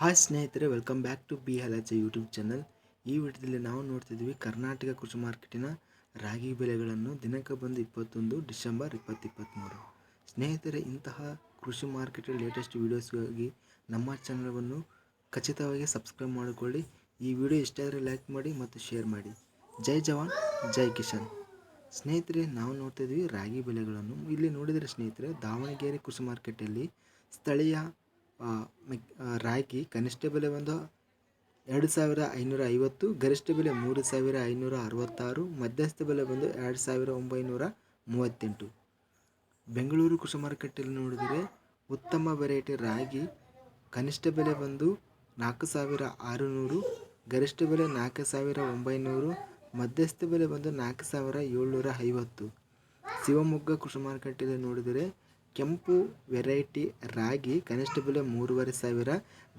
Hi ಸ್ನೇಹಿತರೆ welcome back to B ಹಲಜ YouTube channel ಈ ವಿಡಿಯೋದಲ್ಲಿ ನಾವು ನೋಡ್ತಿದ್ವಿ ಕರ್ನಾಟಕ ಕೃಷಿ ಮಾರ್ಕೆಟಿನ ರಾಗಿ ಬೆಲೆಗಳನ್ನು ದಿನಕ್ಕೆ ಬಂದು ಇಪ್ಪತ್ತೊಂದು ಡಿಸೆಂಬರ್ ಇಪ್ಪತ್ತಿಪ್ಪತ್ತ್ಮೂರು ಸ್ನೇಹಿತರೆ, ಇಂತಹ ಕೃಷಿ ಮಾರ್ಕೆಟ್ ಲೇಟೆಸ್ಟ್ ವೀಡಿಯೋಸ್ಗಾಗಿ ನಮ್ಮ ಚಾನಲನ್ನು ಖಚಿತವಾಗಿ ಸಬ್ಸ್ಕ್ರೈಬ್ ಮಾಡಿಕೊಳ್ಳಿ. ಈ ವಿಡಿಯೋ ಇಷ್ಟ ಆದರೆ ಲೈಕ್ ಮಾಡಿ ಮತ್ತು ಶೇರ್ ಮಾಡಿ. ಜೈ ಜವಾನ್, ಜೈ ಕಿಶನ್ ಸ್ನೇಹಿತರೆ, ನಾವು ನೋಡ್ತಿದ್ವಿ ರಾಗಿ ಬೆಲೆಗಳನ್ನು ಇಲ್ಲಿ ನೋಡಿದರೆ ಸ್ನೇಹಿತರೆ, ದಾವಣಗೆರೆ ಕೃಷಿ ಮಾರ್ಕೆಟಲ್ಲಿ ಸ್ಥಳೀಯ ರಾಗಿ ಕನಿಷ್ಠ ಬೆಲೆ ಒಂದು ಎರಡು ಸಾವಿರ ಐನೂರ ಐವತ್ತು, ಗರಿಷ್ಠ ಬೆಲೆ ಮೂರು ಸಾವಿರ ಐನೂರ ಅರವತ್ತಾರು, ಮಧ್ಯಸ್ಥ ಬೆಲೆ ಬಂದು ಎರಡು ಸಾವಿರ ಒಂಬೈನೂರ ಮೂವತ್ತೆಂಟು. ಬೆಂಗಳೂರು ಕೃಷಿ ಮಾರುಕಟ್ಟೆಯಲ್ಲಿ ನೋಡಿದರೆ ಉತ್ತಮ ವೆರೈಟಿ ರಾಗಿ, ಕನಿಷ್ಠ ಬೆಲೆ ಬಂದು ನಾಲ್ಕು ಸಾವಿರ ಆರುನೂರು, ಗರಿಷ್ಠ ಬೆಲೆ ನಾಲ್ಕು ಸಾವಿರ ಒಂಬೈನೂರು, ಮಧ್ಯಸ್ಥ ಬೆಲೆ ಬಂದು ನಾಲ್ಕು ಸಾವಿರ ಏಳ್ನೂರ ಐವತ್ತು. ಶಿವಮೊಗ್ಗ ಕೃಷಿ ಮಾರುಕಟ್ಟೆಯಲ್ಲಿ ನೋಡಿದರೆ ಕೆಂಪು ವೆರೈಟಿ ರಾಗಿ ಕನಿಷ್ಠ ಬೆಲೆ ಮೂರುವರೆ ಸಾವಿರ,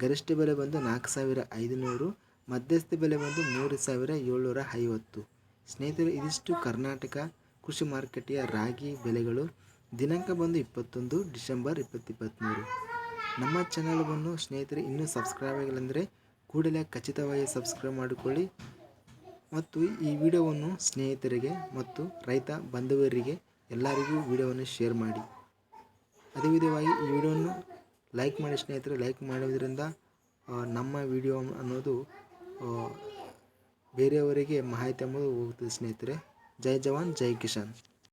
ಗರಿಷ್ಠ ಬೆಲೆ ಬಂದು ನಾಲ್ಕು ಸಾವಿರ ಐದುನೂರು, ಮಧ್ಯಸ್ಥ ಬೆಲೆ ಬಂದು ಮೂರು ಸಾವಿರ ಏಳ್ನೂರ ಐವತ್ತು. ಸ್ನೇಹಿತರೆ, ಇದಿಷ್ಟು ಕರ್ನಾಟಕ ಕೃಷಿ ಮಾರುಕಟ್ಟೆಯ ರಾಗಿ ಬೆಲೆಗಳು. ದಿನಾಂಕ ಬಂದು ಇಪ್ಪತ್ತೊಂದು, ಡಿಸೆಂಬರ್ ಇಪ್ಪತ್ತಿಪ್ಪತ್ತ್ಮೂರು ನಮ್ಮ ಚಾನಲ್ವನ್ನು ಸ್ನೇಹಿತರೆ, ಇನ್ನೂ ಸಬ್ಸ್ಕ್ರೈಬ್ ಆಗಿಲ್ಲಂದರೆ ಕೂಡಲೇ ಖಚಿತವಾಗಿ ಸಬ್ಸ್ಕ್ರೈಬ್ ಮಾಡಿಕೊಳ್ಳಿ. ಮತ್ತು ಈ ವಿಡಿಯೋವನ್ನು ಸ್ನೇಹಿತರಿಗೆ ಮತ್ತು ರೈತ ಬಂಧುವರಿಗೆ ಎಲ್ಲರಿಗೂ ವಿಡಿಯೋವನ್ನು ಶೇರ್ ಮಾಡಿ. ಅದೇ ವಿಧವಾಗಿ ಈ ವಿಡಿಯೋವನ್ನು ಲೈಕ್ ಮಾಡಿ ಸ್ನೇಹಿತರೆ ಲೈಕ್ ಮಾಡೋದ್ರಿಂದ ನಮ್ಮ ವಿಡಿಯೋ ಅನ್ನೋದು ಬೇರೆಯವರಿಗೆ ಮಾಹಿತಿ ಎಂಬುದು ಹೋಗ್ತದೆ ಸ್ನೇಹಿತರೆ. ಜೈ ಜವಾನ್, ಜೈ ಕಿಶನ್